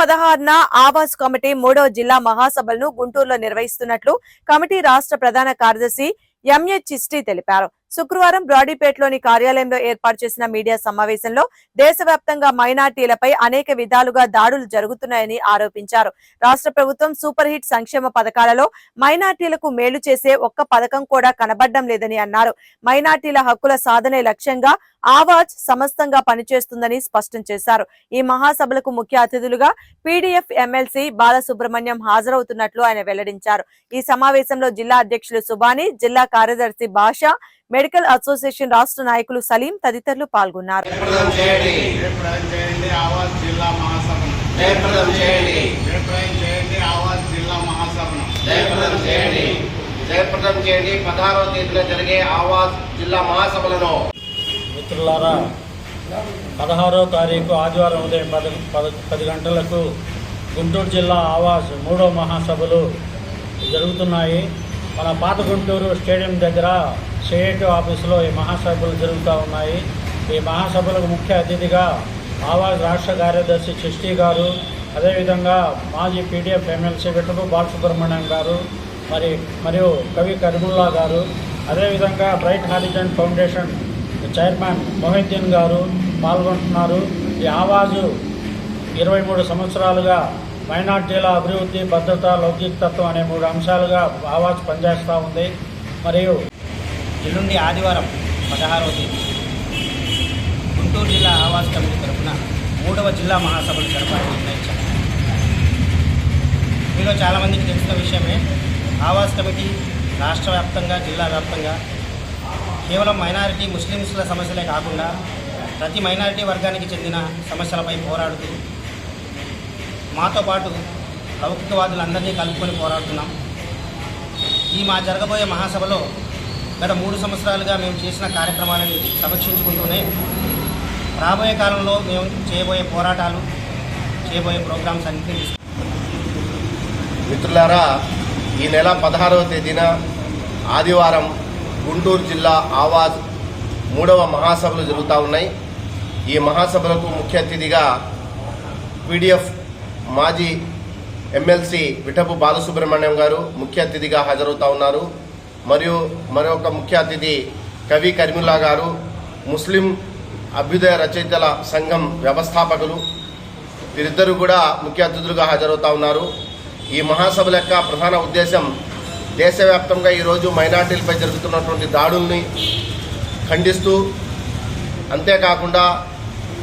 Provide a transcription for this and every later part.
పదహారున ఆవాస్ కమిటీ మూడవ జిల్లా మహాసభలను గుంటూరులో నిర్వహిస్తున్నట్లు కమిటీ రాష్ట్ర ప్రధాన కార్యదర్శి ఎంఏ చిస్టి తెలిపారు. శుక్రవారం బ్రాడీపేటలోని కార్యాలయంలో ఏర్పాటు చేసిన మీడియా సమావేశంలో దేశవ్యాప్తంగా మైనార్టీలపై అనేక విధాలుగా దాడులు జరుగుతున్నాయని ఆరోపించారు. రాష్ట్ర ప్రభుత్వం సూపర్ హిట్ సంక్షేమ పథకాలలో మైనార్టీలకు మేలు చేసే ఒక్క పథకం కూడా కనబడ్డం లేదని అన్నారు. మైనార్టీల హక్కుల సాధనే లక్ష్యంగా ఆవాజ్ సమస్తంగా పనిచేస్తుందని స్పష్టం చేశారు. ఈ మహాసభలకు ముఖ్య అతిథులుగా పీడీఎఫ్ ఎమ్మెల్సీ బాలసుబ్రహ్మణ్యం హాజరవుతున్నట్లు ఆయన వెల్లడించారు. ఈ సమావేశంలో జిల్లా అధ్యక్షులు సుబాని జిల్లా కార్యదర్శి భాష మెడికల్ అసోసియేషన్ రాష్ట్ర నాయకులు సలీం తదితరులు పాల్గొన్నారు. జయప్రదం చేయండి. పదహారవ తేదీన జరిగే జిల్లా మహాసభలను. మిత్రులారా పదహారో తారీఖు ఆదివారం ఉదయం పది పద పది గంటలకు గుంటూరు జిల్లా ఆవాస్ మూడో మహాసభలు జరుగుతున్నాయి. మన పాత గుంటూరు స్టేడియం దగ్గర సిఐటి ఆఫీసులో ఈ మహాసభలు జరుగుతూ ఉన్నాయి. ఈ మహాసభలకు ముఖ్య అతిథిగా ఆవాజ్ రాష్ట్ర కార్యదర్శి చిష్టి గారు అదేవిధంగా మాజీ పీడిఎఫ్ ఎమ్మెల్సీ విఠపు బాలసుబ్రహ్మణ్యం గారు మరి మరియు కవి కరిముల్లా గారు అదేవిధంగా Bright Horizon Foundation chairman Mohiddin గారు పాల్గొంటున్నారు. ఈ ఆవాజు ఇరవై మూడు సంవత్సరాలుగా మైనార్టీల అభివృద్ధి భద్రత లౌకికతత్వం అనే మూడు అంశాలుగా ఆవాజ్ పనిచేస్తూ ఉంది. మరియు ఎల్లుండి ఆదివారం పదహారవ తేదీ గుంటూరు జిల్లా ఆవాస్ కమిటీ తరఫున మూడవ జిల్లా మహాసభలు జరపాలని నిర్ణయించాం మీలో చాలామందికి తెలిసిన విషయమే ఆవాస్ కమిటీ రాష్ట్ర వ్యాప్తంగా జిల్లా వ్యాప్తంగా కేవలం మైనారిటీ ముస్లిమ్స్ల సమస్యలే కాకుండా ప్రతి మైనారిటీ వర్గానికి చెందిన సమస్యలపై పోరాడుతూ మాతో పాటు లౌకికవాదులందరినీ కలుపుకొని పోరాడుతున్నాం. ఈ మా జరగబోయే మహాసభలో గత మూడు సంవత్సరాలుగా మేము చేసిన కార్యక్రమాలను సమీక్షించుకుంటూనే రాబోయే కాలంలో మేము చేయబోయే పోరాటాలు చేయబోయే ప్రోగ్రామ్స్ అన్ని మిత్రులారా ఈ నెల పదహారవ తేదీన ఆదివారం గుంటూరు జిల్లా ఆవాజ్ మూడవ మహాసభలు జరుగుతూ ఉన్నాయి. ఈ మహాసభలకు ముఖ్య అతిథిగా పీడిఎఫ్ మాజీ ఎమ్మెల్సీ విఠపు బాలసుబ్రహ్మణ్యం గారు ముఖ్య అతిథిగా హాజరవుతా ఉన్నారు. మరియు మరొక ముఖ్య అతిథి కవి కర్మిలా గారు ముస్లిం అభ్యుదయ రచయితల సంఘం వ్యవస్థాపకులు. వీరిద్దరూ కూడా ముఖ్య అతిథులుగా హాజరవుతా ఉన్నారు. ఈ మహాసభల యొక్క ప్రధాన ఉద్దేశం దేశవ్యాప్తంగా ఈరోజు మైనార్టీలపై జరుగుతున్నటువంటి దాడుల్ని ఖండిస్తూ అంతేకాకుండా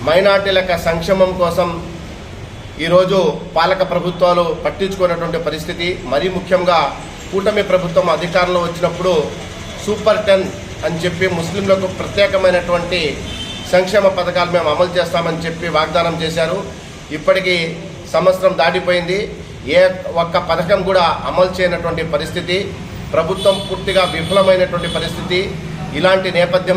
మైనార్టీల యొక్క సంక్షేమం కోసం ఈరోజు పాలక ప్రభుత్వాలు పట్టించుకున్నటువంటి పరిస్థితి. మరీ ముఖ్యంగా కూటమి ప్రభుత్వం అధికారంలో వచ్చినప్పుడు సూపర్ టెన్ అని చెప్పి ముస్లింలకు ప్రత్యేకమైనటువంటి సంక్షేమ పథకాలు మేము అమలు చేస్తామని చెప్పి వాగ్దానం చేశారు. ఇప్పటికీ సంవత్సరం దాటిపోయింది. ఏ ఒక్క పథకం కూడా అమలు చేయనటువంటి పరిస్థితి. ప్రభుత్వం పూర్తిగా విఫలమైనటువంటి పరిస్థితి. ఇలాంటి నేపథ్యంలో